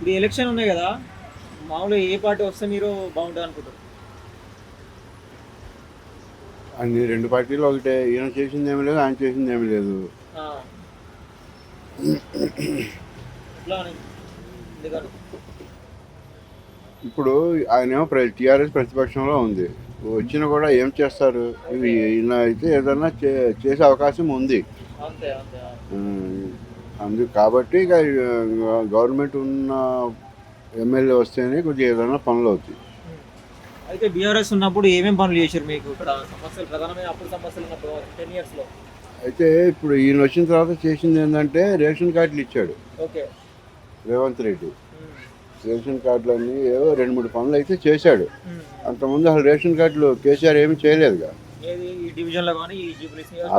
ఇప్పుడు ఎలక్షన్ ఉన్నాయి కదా మామూలుగా ఏ పార్టీ వస్తే మీరు బాగుంటుంది అనుకుంటారు? అన్ని రెండు పార్టీలు ఒకటే. ఈయన చేసింది ఏమీ లేదు. ఆయన చేసింది ఏమీ లేదు ఇప్పుడు ఆయనేమో టీఆర్ఎస్ ప్రతిపక్షంలో ఉంది. వచ్చినా కూడా ఏం చేస్తారు? ఇవి ఈయన అయితే ఏదన్నా చేసే అవకాశం ఉంది. అందు కాబట్టి ఇక గవర్నమెంట్ ఉన్న ఎమ్మెల్యే వస్తేనే కొద్దిగా ఏదైనా పనులు అవుతాయి. అయితే బీఆర్ఎస్ ఉన్నప్పుడు ఏమేం పనులు చేశారు మీకు? ఇక్కడ సమస్యలు ప్రధానమైన అప్పుడు సమస్యలు ఉన్నప్పుడు టెన్ ఇయర్స్లో. అయితే ఇప్పుడు ఈయన వచ్చిన తర్వాత చేసింది ఏంటంటే రేషన్ కార్డులు ఇచ్చాడు. ఓకే. రేవంత్ రెడ్డి. రేషన్ కార్డులు అన్నీ ఏవో రెండు మూడు పనులు అయితే చేశాడు. అంతకుముందు అసలు రేషన్ కార్డులు కేసీఆర్ ఏమీ చేయలేదుగా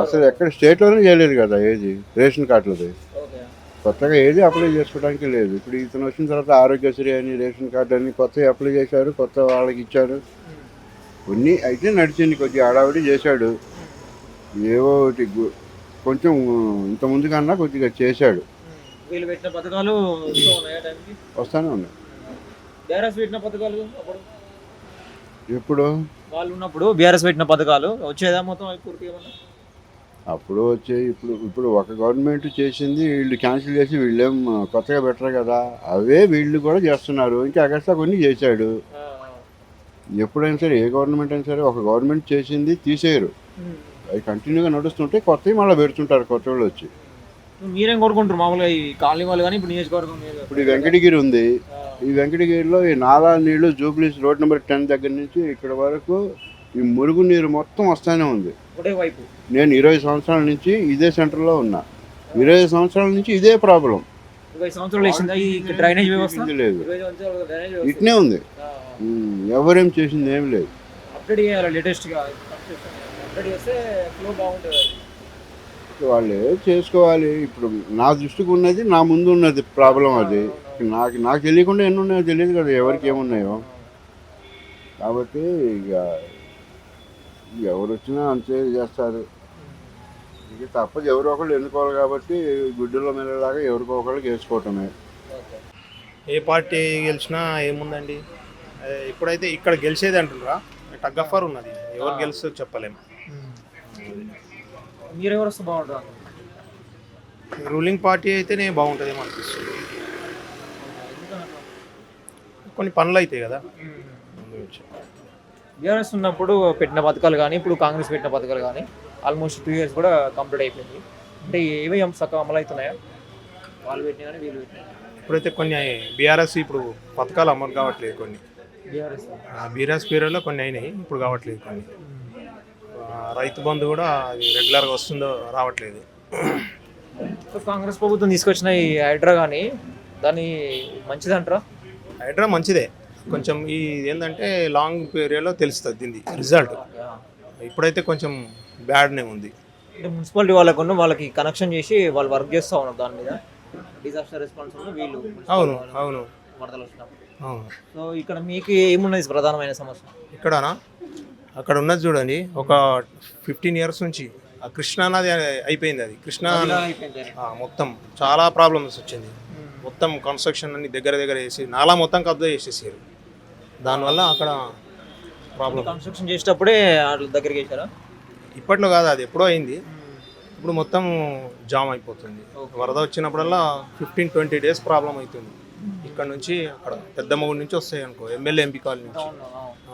అసలు ఎక్కడ స్టేట్లోనే చేయలేదు కదా ఏది? రేషన్ కార్డులది. కొత్తగా ఏది అప్లై చేసుకోవడానికి లేదు. ఇప్పుడు ఇతను వచ్చిన తర్వాత ఆరోగ్యశ్రీ అని రేషన్ కార్డు అని కొత్తవి అప్లై చేశారు కొత్త వాళ్ళకి ఇచ్చారు. కొన్ని అయితే నడిచింది కొద్దిగా హడావిడి చేశాడు. ఏవో కొంచెం ఇంత ముందు కన్నా కొద్దిగా చేశాడు. వీళ్ళు పెట్టిన పథకాలు వస్తానే ఉన్నాయి. బీఆర్ఎస్ పెట్టిన పథకాలు ఇప్పుడు వాళ్ళు ఉన్నప్పుడు బీఆర్ఎస్ పెట్టిన పథకాలు వచ్చేదా మొత్తం అవి పూర్తి ఏమన్నా? అప్పుడు వచ్చే ఇప్పుడు ఇప్పుడు ఒక గవర్నమెంట్ చేసింది వీళ్ళు క్యాన్సిల్ చేసి వీళ్ళేం కొత్తగా పెట్టరు కదా అవే వీళ్ళు కూడా చేస్తున్నారు. ఇంకా అగస్టా కొన్ని చేశాడు. ఎప్పుడైనా సరే ఏ గవర్నమెంట్ అయినా సరే ఒక గవర్నమెంట్ చేసింది తీసేయరు. అవి కంటిన్యూగా నడుస్తుంటే కొత్తవి మళ్ళీ పెడుతుంటారు కొత్త వాళ్ళు వచ్చి. మీరేం కోరుకుంటారు? మామూలుగా ఈ కాలనీ వాళ్ళు కానీ ఇప్పుడు నియోజకవర్గం ఇప్పుడు ఈ వెంకటగిరి ఉంది. ఈ వెంకటగిరిలో ఈ నాలా నీళ్ళు జూబ్లీస్ రోడ్ నెంబర్ టెన్ దగ్గర నుంచి ఇక్కడ వరకు ఈ మురుగు నీరు మొత్తం వస్తూనే ఉంది. ఒకటే వైపు. నేను ఇరవై సంవత్సరాల నుంచి ఇదే సెంటర్లో ఉన్నా. ఇరవై సంవత్సరాల నుంచి ఇదే ప్రాబ్లం. ఇరవై సంవత్సరాలు ఈ డ్రైనేజ్ వ్యవస్థ? లేదు. ఇట్నే ఉంది. ఎవరేం చేసింది ఏం లేదు. అప్డేట్ చేయాలి లేటెస్ట్గా అప్డేట్ చేస్తే ఫ్లో బాగుంటుంది. వాళ్ళు ఏం చేసుకోవాలి. ఇప్పుడు నా దృష్టికి ఉన్నది నా ముందు ఉన్నది ప్రాబ్లం అది. నాకు నాకు తెలియకుండా ఎన్ని ఉన్నాయో తెలియదు కదా ఎవరికి ఏమున్నాయో. కాబట్టి ఇక ఎవరు వచ్చినా అంతే చేస్తారు. ఇక తప్పదు ఎవరో ఒకళ్ళు ఎన్నుకోవాలి కాబట్టి గుడ్డులో మెల్లలాగా ఎవరికో ఒకళ్ళకి వేసుకోవటమే. ఏ పార్టీ గెలిచినా ఏముందండి? ఇప్పుడైతే ఇక్కడ గెలిచేది అంటున్నారా టగ్ అఫర్ ఉన్నది. ఎవరు గెలుస్తుందో చెప్పలేము మీరు ఎవరు వస్తే బాగుంటుంది? రూలింగ్ పార్టీ అయితేనే బాగుంటుందేమో అనిపిస్తుంది. కొన్ని పనులు అవుతాయి కదా బీఆర్ఎస్ ఉన్నప్పుడు పెట్టిన పథకాలు కానీ ఇప్పుడు కాంగ్రెస్ పెట్టిన పథకాలు కానీ ఆల్మోస్ట్ టూ ఇయర్స్ కూడా కంప్లీట్ అయిపోయింది. అంటే ఏవి అమలు అవుతున్నాయా? వాళ్ళు పెట్టిన కానీ వీళ్ళు పెట్టిన ఇప్పుడైతే కొన్ని బీఆర్ఎస్ ఇప్పుడు పథకాలు అమలు కావట్లేదు కొన్ని. బీఆర్ఎస్ బీఆర్ఎస్ పీరియడ్లో కొన్ని అయినాయి ఇప్పుడు కావట్లేదు కొన్ని. రైతు బంధు కూడా అది రెగ్యులర్గా వస్తుందో రావట్లేదు. కాంగ్రెస్ ప్రభుత్వం తీసుకొచ్చిన ఈ హైడ్రా కానీ దాన్ని మంచిదంటారా? హైడ్రా మంచిదే. కొంచెం ఈ ఏంటంటే లాంగ్ పీరియడ్లో తెలుస్తుంది దీన్ని రిజల్ట్ ఇప్పుడైతే కొంచెం బ్యాడ్నే ఉంది. అంటే మున్సిపాలిటీ వాళ్ళకు వాళ్ళకి కనెక్షన్ చేసి వాళ్ళు వర్క్ చేస్తూ ఉన్నారు దాని మీద. డిజాస్టర్ రెస్పాన్స్ వీళ్ళు అవును అవును. వరదలు వచ్చినప్పుడు. అవును. సో ఇక్కడ మీకు ఏమున్నది ప్రధానమైన సమస్య? ఇక్కడనా? అక్కడ ఉన్నది చూడండి ఒక ఫిఫ్టీన్ ఇయర్స్ నుంచి ఆ కృష్ణా నది అయిపోయింది అది. కృష్ణా మొత్తం చాలా ప్రాబ్లమ్స్ వచ్చింది. మొత్తం కన్స్ట్రక్షన్ అన్ని దగ్గర దగ్గర వేసి నాలా మొత్తం కబ్జా చేసేసారు. దానివల్ల అక్కడ ప్రాబ్లం కన్స్ట్రక్షన్ చేసేటప్పుడే వాళ్ళ దగ్గరికి వేసారా ఇప్పట్లో కాదు అది ఎప్పుడో అయింది. ఇప్పుడు మొత్తం జామ్ అయిపోతుంది. వరద వచ్చినప్పుడల్లా ఫిఫ్టీన్ ట్వంటీ డేస్ ప్రాబ్లం అవుతుంది. ఇక్కడ నుంచి అక్కడ పెద్ద మగుడి నుంచి వస్తాయి అనుకో ఎమ్మెల్యే ఎంపీ కాలనీ నుంచి.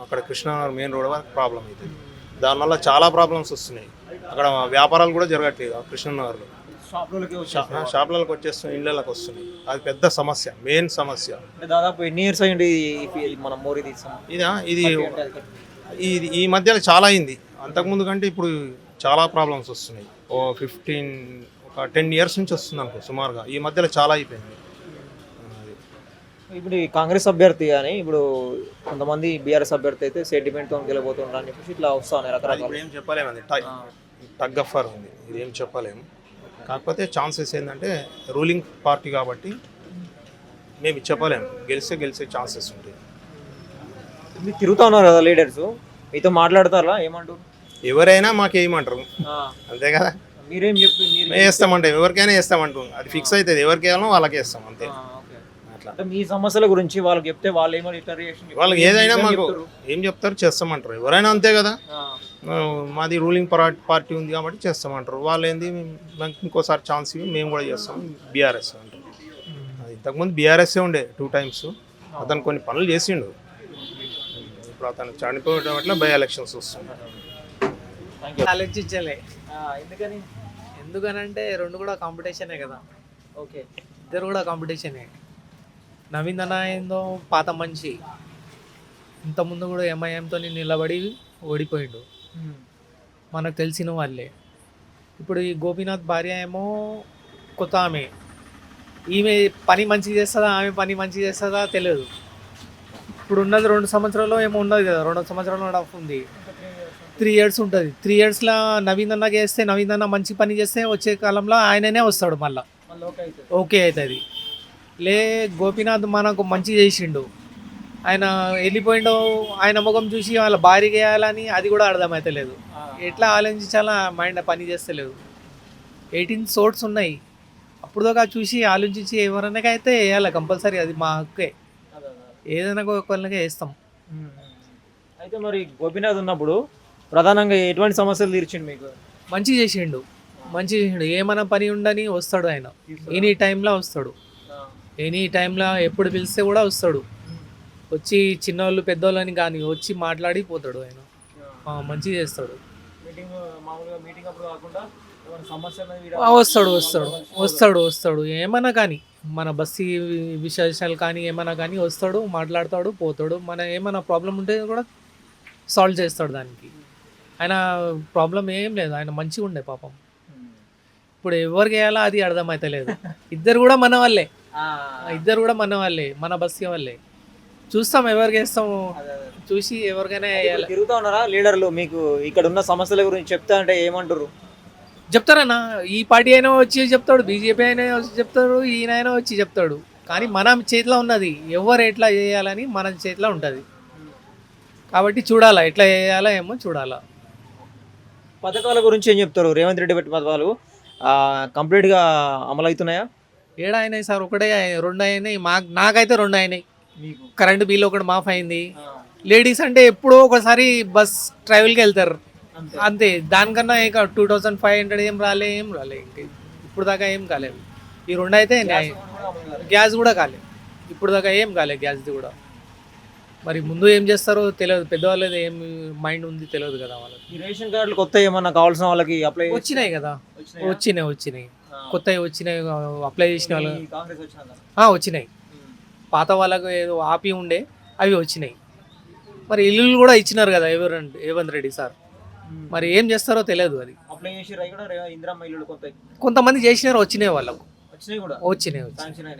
అక్కడ కృష్ణానగర్ మెయిన్ రోడ్ వరకు ప్రాబ్లం అవుతుంది. దానివల్ల చాలా ప్రాబ్లమ్స్ వస్తున్నాయి. అక్కడ వ్యాపారాలు కూడా జరగట్లేదు కృష్ణనగర్లో. షాప్లోకి వచ్చేస్తున్నాయి ఇళ్ళకి వస్తున్నాయి. అది పెద్ద సమస్య మెయిన్ సమస్య. దాదాపు ఎన్ని ఇయర్స్ అయ్యింది మనం మోరీ ఇదా ఇది ఇది ఈ మధ్యలో చాలా అయింది. అంతకుముందు కంటే ఇప్పుడు చాలా ప్రాబ్లమ్స్ వస్తున్నాయి. ఓ ఫిఫ్టీన్ ఒక టెన్ ఇయర్స్ నుంచి వస్తుంది అనుకో సుమారుగా. ఈ మధ్యలో చాలా అయిపోయింది. ఇప్పుడు ఈ కాంగ్రెస్ అభ్యర్థి కానీ ఇప్పుడు కొంతమంది బీఆర్ఎస్ అభ్యర్థి అయితే సెంటిమెంట్తో గెలబోతుంటారు అని చెప్పేసి ఇట్లా వస్తా ఉన్నాయి రకరకాల. ఏం చెప్పలేము అది టై టగ్ అఫర్ ఉంది. ఇది ఏం చెప్పలేము కాకపోతే ఛాన్సెస్ ఏంటంటే రూలింగ్ పార్టీ కాబట్టి మేము చెప్పలేము గెలిస్తే గెలిచే ఛాన్సెస్ ఉంటాయి. మీరు తిరుగుతా ఉన్నారు కదా లీడర్స్? మీతో మాట్లాడతారా? ఏమంటారు ఎవరైనా మాకేయమంటారు ఆ, అంతే కదా. మీరేం చెప్పి మేము వేస్తామంటే ఎవరికైనా వేస్తామంటాం. అది ఫిక్స్ అవుతుంది. ఎవరికి వేయాలో వాళ్ళకి వేస్తాం అంతే. అట్లా. అంటే మీ సమస్యల గురించి వాళ్ళకి చెప్తే వాళ్ళు ఏమో రియాక్షన్ వాళ్ళకి ఏదైనా మాకు ఏం చెప్తారు చేస్తామంటారు. ఎవరైనా అంతే కదా. మాది రూలింగ్ పార్టీ ఉంది కాబట్టి చేస్తామంటారు. వాళ్ళు ఏంది మాకు ఇంకోసారి ఛాన్స్ ఇవి మేము కూడా చేస్తాం. బీఆర్ఎస్ అంటారు. అది ఇంతకుముందు బీఆర్ఎస్ఏ ఉండే టూ టైమ్స్. అతను కొన్ని పనులు చేసిండు. ఇప్పుడు అతను చనిపోవడం వల్ల బై ఎలక్షన్స్ వస్తున్నాయి. ఆలోచించలే. ఎందుకని? ఎందుకనంటే రెండు కూడా కాంపిటీషనే కదా. ఓకే. ఇద్దరు కూడా కాంపిటీషనే. నవీన్ అన్న ఏందో పాత మనిషి. ఇంతకుముందు కూడా ఎంఐఎంతో నిలబడి ఓడిపోయిండు. మనకు తెలిసిన వాళ్ళే. ఇప్పుడు ఈ గోపీనాథ్ భార్య ఏమో కొత్త ఆమె. ఈమె పని మంచిగా చేస్తుందా ఆమె పని మంచిగా చేస్తుందా తెలియదు. ఇప్పుడు ఉన్నది రెండు సంవత్సరాలు ఏమో ఉన్నది కదా రెండు సంవత్సరాలు ఉంది త్రీ ఇయర్స్ ఉంటుంది. త్రీ ఇయర్స్లో నవీన్ అన్నకి వేస్తే నవీన్ అన్న మంచి పని చేస్తే వచ్చే కాలంలో ఆయననే వస్తాడు మళ్ళీ. ఓకే అవుతుంది. లే గోపీనాథ్ మనకు మంచి చేసిండు. ఆయన వెళ్ళిపోయిండు ఆయన ముఖం చూసి వాళ్ళ భార్య వేయాలని అది కూడా అర్థమవుతలేదు ఎట్లా ఆలోచించాలా? మైండ్ పని చేస్తలేదు. ఎయిటీన్ సోర్ట్స్ ఉన్నాయి. అప్పుడుదాకా చూసి ఆలోచించి ఎవరైనా అయితే వేయాలి కంపల్సరీ అది మా హక్కే. ఏదైనా ఒకళ్ళకే వేస్తాం. అయితే మరి గోపీనాథ్ ఉన్నప్పుడు ప్రధానంగా ఎటువంటి సమస్యలు తీర్చిండు మీకు? మంచి చేసిండు. మంచి చేసిండు. ఏమైనా పని ఉండని వస్తాడు ఆయన. ఎనీ టైంలో వస్తాడు. ఎనీ టైంలో ఎప్పుడు పిలిస్తే కూడా వస్తాడు. వచ్చి చిన్నోళ్ళు పెద్దోళ్ళని కానీ వచ్చి మాట్లాడి పోతాడు ఆయన. మంచి చేస్తాడు. వస్తాడు వస్తాడు వస్తాడు వస్తాడు. ఏమైనా కానీ మన బస్తీ విశేషాలు కానీ ఏమైనా కానీ వస్తాడు మాట్లాడతాడు పోతాడు. మన ఏమైనా ప్రాబ్లం ఉంటే కూడా సాల్వ్ చేస్తాడు దానికి. ఆయన ప్రాబ్లం ఏం లేదు. ఆయన మంచిగా ఉండే పాపం. ఇప్పుడు ఎవరికి వేయాలో అది అర్థమైతలేదు. ఇద్దరు కూడా మన వాళ్ళే ఇద్దరు కూడా మన వాళ్ళే మన బస్తీ వాళ్ళే చూస్తాం ఎవరికి వేస్తాము చూసి ఎవరికైనా వేయాలి. తిరుగుతా ఉన్నారా లీడర్లు? మీకు ఇక్కడ ఉన్న సమస్యల గురించి చెప్తా అంటే ఏమంటారు చెప్తారన్న. ఈ పార్టీ అయినా వచ్చి చెప్తాడు బీజేపీ అయినా వచ్చి చెప్తాడు ఈయన అయినా వచ్చి చెప్తాడు. కానీ మన చేతిలో ఉన్నది. ఎవరు ఎట్లా చేయాలని మన చేతిలో ఉంటుంది. కాబట్టి చూడాలా ఎట్లా చేయాలా ఏమో చూడాలా. పథకాల గురించి ఏం చెప్తారు? రేవంత్ రెడ్డి పెట్టి పథకాలు ఆ, complete గా అమలు అవుతున్నాయా ఏడా అయినాయి సార్ ఒకటే రెండు అయినాయి. మా నాకైతే రెండు అయినాయి. మీకు కరెంటు బిల్ ఒకటి మాఫ్ అయింది. లేడీస్ అంటే ఎప్పుడో ఒకసారి బస్ ట్రావెల్కి వెళ్తారు. అంతే. దానికన్నా ఇక టూ థౌజండ్ ఫైవ్ హండ్రెడ్ ఏం రాలే ఏం రాలే ఇంక. ఇప్పుడు దాకా ఏం కాలేదు. ఈ రెండు అయితే న్యాయం. గ్యాస్ కూడా కాలేదు. ఇప్పుడు దాకా ఏం కాలేదు గ్యాస్ది కూడా. మరి ముందు ఏం చేస్తారో తెలియదు. పెద్దవాళ్ళది ఏం మైండ్ ఉంది తెలియదు కదా వాళ్ళకి. రేషన్ కార్డులు కొత్త ఏమన్నా కావాల్సిన వాళ్ళకి అప్లై వచ్చినాయి కదా. వచ్చినాయా? వచ్చినాయి. కొత్తవి వచ్చినాయి అప్లై చేసిన వాళ్ళు. వచ్చినాయి. పాత వాళ్ళకు ఏదో ఆపి ఉండే అవి వచ్చినాయి. మరి ఇల్లులు కూడా ఇచ్చినారు కదా రేవంత్ రేవంత్ రెడ్డి సార్. మరి ఏం చేస్తారో తెలియదు అది. కొంతమంది చేసినారు వచ్చినాయి వాళ్ళకు. వచ్చినాయి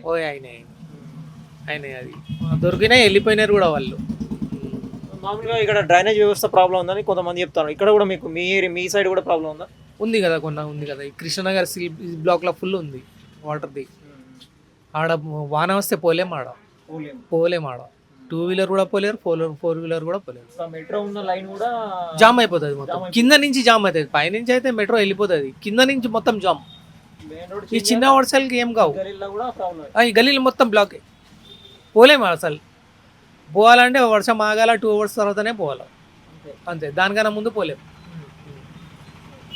ఓ అయినాయి. అయినాయి అది. దొరికినాయి వెళ్ళిపోయినారు కూడా వాళ్ళు. మామూలుగా ఇక్కడ డ్రైనేజ్ వ్యవస్థ ప్రాబ్లం ఉందని కొంతమంది చెప్తారు. ఇక్కడ కూడా మీకు మీ ఏరియా మీ సైడ్ కూడా ప్రాబ్లం ఉందా? ఉంది కదా కొన్న ఉంది కదా. ఈ కృష్ణనగర్ సిల్ బ్లాక్లో ఫుల్ ఉంది వాటర్ది. ఆడ వాన వస్తే పోలేం ఆడ. పోలేం. ఆడ. టూ వీలర్ కూడా పోలేరు ఫోర్ ఫోర్ వీలర్ కూడా పోలేరు. మెట్రో ఉన్న లైన్ కూడా జామ్ అయిపోతుంది మొత్తం. కింద నుంచి జామ్ అవుతుంది పైనుంచి అయితే మెట్రో వెళ్ళిపోతుంది. కింద నుంచి మొత్తం జామ్. ఈ చిన్న వర్షాలకి ఏం కావు. గలీల్లో ఈ గలీలు మొత్తం బ్లాక్ పోలేము అసలు. పోవాలంటే వర్షం ఆగాల టూ అవర్స్ తర్వాతనే పోవాలి. అంతే. దానికన్నా ముందు పోలేము